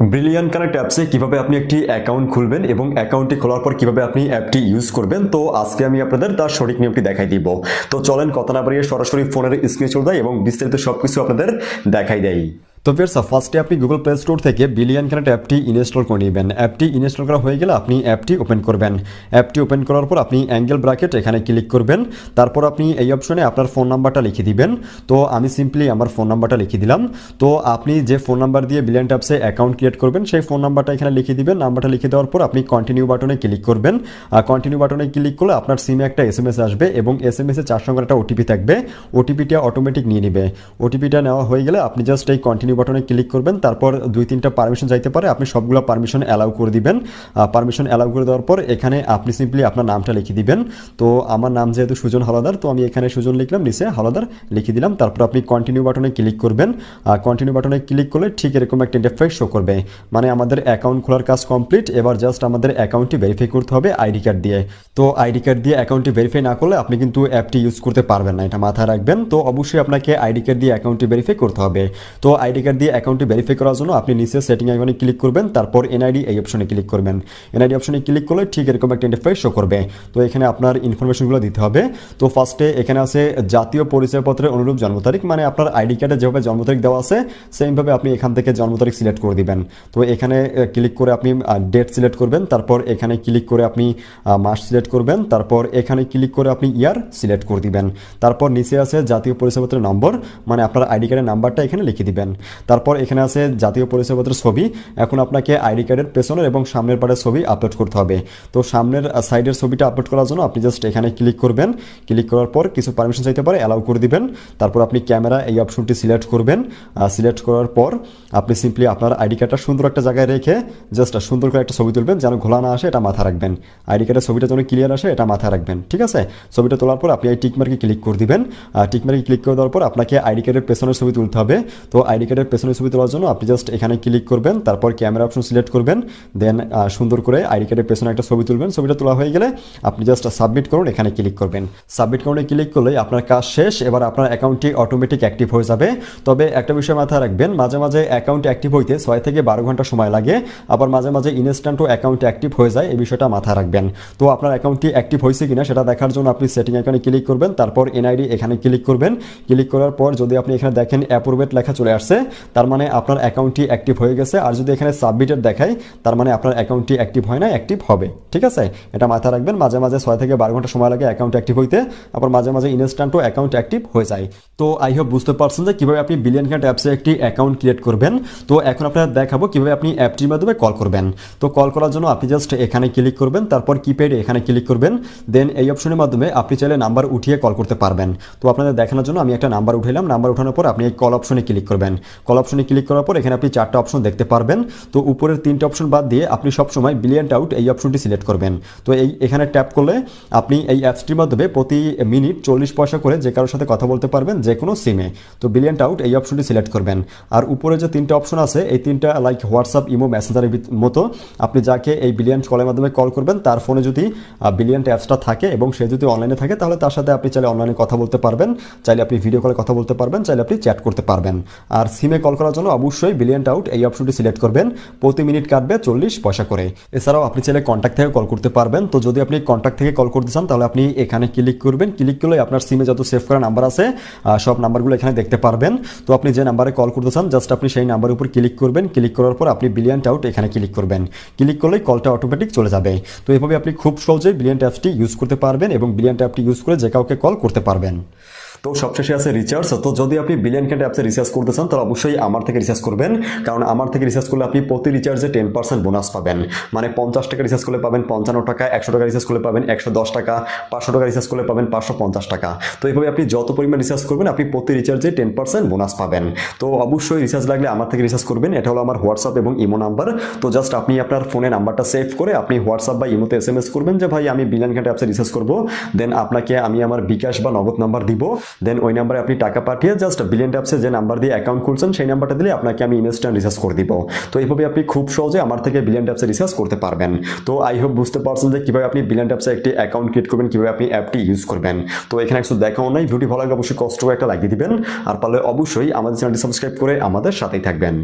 Brilliant connect অ্যাপসে কীভাবে আপনি একটি অ্যাকাউন্ট খুলবেন এবং অ্যাকাউন্টটি খোলার পর কীভাবে আপনি অ্যাপটি ইউজ করবেন, তো আজকে আমি আপনাদের তার সঠিক নিয়মটি দেখাই দিব। তো চলেন কথা না বাড়িয়ে সরাসরি ফোনের স্ক্রিনশট দেয় এবং বিস্তারিত সব কিছু আপনাদের দেখাই দেয় তো ফের ফার্স্টে আপনি গুগল প্লে স্টোর থেকে বিলিয়ন কানেক্ট অ্যাপটি ইনস্টল করে নেবেন। অ্যাপটি ইনস্টল করা হয়ে গেলে আপনি অ্যাপটি ওপেন করবেন। অ্যাপটি ওপেন করার পর আপনি অ্যাঙ্গেল ব্র্যাকেট এখানে ক্লিক করবেন। তারপর আপনি এই অপশনে আপনার ফোন নাম্বারটা লিখে দিবেন। তো আমি সিম্পলি আমার ফোন নাম্বারটা লিখে দিলাম। তো আপনি যে ফোন নাম্বার দিয়ে বিলিয়ন ট্যাপসে অ্যাকাউন্ট ক্রিয়েট করবেন, সেই ফোন নাম্বারটা এখানে লিখে দিবেন। নাম্বারটা লিখে দেওয়ার পর আপনি কন্টিনিউ বাটনে ক্লিক করবেন। আর কন্টিনিউ বাটনে ক্লিক করলে আপনার সিমে একটা এস আসবে এবং এস এম এসে চার সঙ্গে একটা ওটিপি থাকবে। ওটিপিটা অটোমেটিক নিয়ে নেবে। ওটিপিটা নেওয়া হয়ে গেলে আপনি জাস্ট এই কন্টিনিউ বাটনে ক্লিক করবেন, তারপর দুই তিনটা পারমিশন যাইতে পারে, আপনি সবগুলো পারমিশন অ্যালাউ করে দিবেন। পারমিশন অ্যালাউ করে দেওয়ার পর এখানে আপনি সিম্পলি আপনার নামটা লিখে দিবেন। তো আমার নাম যেহেতু সুজন হলাদার, তো আমি এখানে সুজন লিখলাম, নিচে হলাদার লিখে দিলাম, তারপর আপনি কন্টিনিউ বাটনে ক্লিক করবেন। কন্টিনিউ বাটনে ক্লিক করলে ঠিক এরকম একটা ইন্টারফেস শো করবে। মানে আমাদের অ্যাকাউন্ট খোলার কাজ কমপ্লিট এবার জাস্ট আমাদের অ্যাকাউন্টটি ভেরিফাই করতে হবে আইডি কার্ড দিয়ে। তো আইডি কার্ড দিয়ে অ্যাকাউন্টটি ভেরিফাই না করলে আপনি কিন্তু অ্যাপটি ইউজ করতে পারবেন না, এটা মাথায় রাখবেন। তো অবশ্যই আপনাকে আইডি কার্ড দিয়ে অ্যাকাউন্টটি ভেরিফাই করতে হবে। তো আইডি কার্ড দিয়ে অ্যাকাউন্টটি ভেরিফাই করার জন্য আপনি নিচে সেটিং আইকনে ক্লিক করবেন, তারপর এনআইডি এই অপশনে ক্লিক করবেন। এনআইডি অপশনে ক্লিক করলে ঠিক এরকম একটা ইন্টারফেস শো করবে। তো এখানে আপনার ইনফরমেশনগুলো দিতে হবে। তো ফার্স্টে এখানে আছে জাতীয় পরিচয়পত্রের অনুরূপ জন্ম তারিখ মানে আপনার আইডি কার্ডে যেভাবে জন্ম তারিখ দেওয়া আছে সেমভাবে আপনি এখান থেকে জন্ম তারিখ সিলেক্ট করে দিবেন। তো এখানে ক্লিক করে আপনি ডেট সিলেক্ট করবেন, তারপর এখানে ক্লিক করে আপনি মাস সিলেক্ট করবেন, তারপর এখানে ক্লিক করে আপনি ইয়ার সিলেক্ট করে দিবেন। তারপর নিচে আছে জাতীয় পরিচয়পত্রের নম্বর মানে আপনার আইডি কার্ডের নাম্বারটা এখানে লিখে দিবেন। তারপর এখানে আছে জাতীয় পরিচয়পত্রের ছবি। এখন আপনাকে আইডি কার্ডের পেছনের এবং সামনের পাড়ের ছবি আপলোড করতে হবে। তো সামনের সাইডের ছবিটা আপলোড করার জন্য আপনি জাস্ট এখানে ক্লিক করবেন। ক্লিক করার পর কিছু পারমিশন চাইতে পারে অ্যালাউ করে দিবেন। তারপর আপনি ক্যামেরা এই অপশনটি সিলেক্ট করবেন। সিলেক্ট করার পর আপনি সিম্পলি আপনার আইডি কার্ডটা সুন্দর একটা জায়গায় রেখে জাস্ট সুন্দর করে একটা ছবি তুলবেন যেন ঘোলা না আসে, এটা মাথা রাখবেন। আইডি কার্ডের ছবিটা যেন ক্লিয়ার আসে, এটা মাথায় রাখবেন, ঠিক আছে? ছবিটা তোলার পর আপনি এই টিকমার্কে ক্লিক করে দিবেন। টিকমার্কে ক্লিক করে দেওয়ার পর আপনাকে আইডি কার্ডের পেছনের ছবি তুলতে হবে। তো আইডি কার্ডের পেছনের ছবি তোলার জন্য আপনি জাস্ট এখানে ক্লিক করবেন, তারপর ক্যামেরা অপশন সিলেক্ট করবেন দেন সুন্দর করে আইডি কার্ডের পেছনে একটা ছবি তুলবেন। ছবিটা তোলা হয়ে গেলে আপনি জাস্ট সাবমিট করুন, এখানে ক্লিক করবেন। সাবমিট করুন ক্লিক করলে আপনার কাজ শেষ, এবার আপনার অ্যাকাউন্টটি অটোমেটিক অ্যাক্টিভ হয়ে যাবে। তবে একটা বিষয় মাথায় রাখবেন, মাঝে মাঝে অ্যাকাউন্ট অ্যাক্টিভ হইতে ছয় থেকে বারো ঘণ্টা সময় লাগে, আবার মাঝে মাঝে ইনস্ট্যান্টও অ্যাকাউন্ট অ্যাক্টিভ হয়ে যায় এই বিষয়টা মাথায় রাখবেন। তো আপনার অ্যাকাউন্টটি অ্যাক্টিভ হয়েছে কিনা সেটা দেখার জন্য আপনি সেটিং আইকনে ক্লিক করবেন, তারপর এনআইডি এখানে ক্লিক করবেন। ক্লিক করার পর যদি আপনি এখানে দেখেন অ্যাপ্রুভেট লেখা চলে আসছে তার মানে আপনার অ্যাকাউন্টটি অ্যাক্টিভ হয়ে গেছে। আর যদি এখানে সাবমিটেড দেখায় তার মানে আপনার অ্যাকাউন্টটি অ্যাক্টিভ হয় না অ্যাক্টিভ হবে। ঠিক আছে? এটা মাথায় রাখবেন, মাঝে মাঝে ছয় থেকে বারো ঘণ্টা সময় লাগে অ্যাকাউন্ট অ্যাক্টিভ হইতে, আবার মাঝে মাঝে ইনস্ট্যান্টও অ্যাকাউন্ট অ্যাক্টিভ হয়ে যায়। তো আই হোপ বুঝতে পারছেন যে কীভাবে আপনি বিলিয়ন কার্ড অ্যাপসে একটি অ্যাকাউন্ট ক্রিয়েট করবেন। তো এখন আপনারা দেখাবো কীভাবে আপনি অ্যাপটির মাধ্যমে কল করবেন। তো কল করার জন্য আপনি জাস্ট এখানে ক্লিক করবেন, তারপর কিপ্যাড এখানে ক্লিক করবেন। দেন এই অপশনের মাধ্যমে আপনি চাইলে নাম্বার উঠিয়ে কল করতে পারবেন। তো আপনাদের দেখানোর জন্য আমি একটা নাম্বার উঠাইলাম। নাম্বার উঠানোর পর আপনি এই কল অপশনে ক্লিক করবেন। কল অপশনে ক্লিক করার পর এখানে আপনি চারটা অপশন দেখতে পারবেন। তো উপরের তিনটা অপশন বাদ দিয়ে আপনি সবসময় বিলিয়ন আউট এই অপশনটি সিলেক্ট করবেন। তো এই এখানে ট্যাপ করলে আপনি এই অ্যাপসটির মাধ্যমে প্রতি মিনিট চল্লিশ পয়সা করে যে কারোর সাথে কথা বলতে পারবেন যে কোনো সিমে। তো বিলিয়ন আউট এই অপশনটি সিলেক্ট করবেন। আর উপরে যে তিনটা অপশন আছে, এই তিনটা লাইক হোয়াটসঅ্যাপ ইমো মেসেঞ্জারের মতো আপনি যাকে এই বিলিয়ন কলের মাধ্যমে কল করবেন, তার ফোনে যদি বিলিয়ন অ্যাপসটা থাকে এবং সে যদি অনলাইনে থাকে, তাহলে তার সাথে আপনি চাইলে অনলাইনে কথা বলতে পারবেন। চাইলে আপনি ভিডিও কলে কথা বলতে পারবেন, চাইলে আপনি চ্যাট করতে পারবেন। আর সিমে কল করার জন্য অবশ্যই বিলিয়ন আউট এই অপশনটি সিলেক্ট করবেন। প্রতি মিনিট কাটবে চল্লিশ পয়সা করে। এছাড়াও আপনি চাইলে কন্ট্যাক্ট থেকে কল করতে পারবেন। তো যদি আপনি কন্ট্যাক্ট থেকে কল করতে চান, তাহলে আপনি এখানে ক্লিক করবেন। ক্লিক করলে আপনার সিমে যত সেভ করা নাম্বার আছে সব নাম্বারগুলো এখানে দেখতে পারবেন। তো আপনি যে নাম্বারে কল করতে চান জাস্ট আপনি সেই নাম্বারের উপর ক্লিক করবেন। ক্লিক করার পর আপনি বিলিয়ন আউট এখানে ক্লিক করবেন। ক্লিক করলেই কলটা অটোমেটিক চলে যাবে। তো এভাবে আপনি খুব সহজেই বিলিয়ন অ্যাপসটি ইউজ করতে পারবেন এবং বিলিয়ন অ্যাপটি ইউজ করে যে কাউকে কল করতে পারবেন। তো সবশেষে আছে রিচার্জ তো যদি আপনি বিলিয়ন ক্যান্ড অ্যাপসে রিচার্জ করতে চান, তাহলে অবশ্যই আমার থেকে রিচার্জ করবেন। কারণ আমার থেকে রিচার্জ করলে আপনি প্রতি রিচার্জে টেন পার্সেন্ট বোনাস পাবেন। মানে পঞ্চাশ টাকা রিচার্জ করলে পাবেন পঞ্চান্ন টাকা, একশো টাকা রিচার্জ করলে পাবেন একশো দশ টাকা, পাঁচশো টাকা রিচার্জ করলে পাবেন পাঁচশো পঞ্চাশ টাকা। তো এইভাবে আপনি যত পরিমাণ রিচার্জ করবেন, আপনি প্রতি রিচার্জে টেন পার্সেন্ট বোনাস পাবেন। তো অবশ্যই রিচার্জ লাগলে আমার থেকে রিচার্জ করবেন। এটা হলো আমার হোয়াটসঅ্যাপ এবং ইমো নাম্বার তো জাস্ট আপনি আপনার ফোনে নাম্বারটা সেভ করে আপনি হোয়াটসঅ্যাপ বা ইমোতে এস করবেন যে, ভাই, আমি বিলিয়ন ক্যান্ড অ্যাপসে রিচার্জ করব। দেন আপনাকে আমি আমার বিকাশ বা নগদ নাম্বার দিব। দেন ওই নাম্বারে আপনি টাকা পাঠিয়ে জাস্ট বিলিয়ন ট্যাপসে যে নাম্বার দিয়ে অ্যাকাউন্ট খুলছেন, সেই নাম্বারটা দিলে আপনাকে আমি ইনস্ট্যান্ট রিচার্জ করে দিব। তো এইভাবে আপনি খুব সহজে আমার থেকে বিলিয়ন ট্যাপসে রিচার্জ করতে পারবেন। তো আই হোপ বুঝতে পারছেন যে কীভাবে আপনি বিলিয়ন ট্যাপসে একটি অ্যাকাউন্ট ক্রিয়েট করবেন, কীভাবে আপনি অ্যাপটি ইউজ করবেন। তো এখানে একটু দেখাও নাই ভিডিও ভালো লাগে অবশ্যই কষ্ট একটা লাগিয়ে দিবেন। আর পারলে অবশ্যই আমাদের চ্যানেলটি সাবস্ক্রাইব করে আমাদের সাথেই থাকবেন।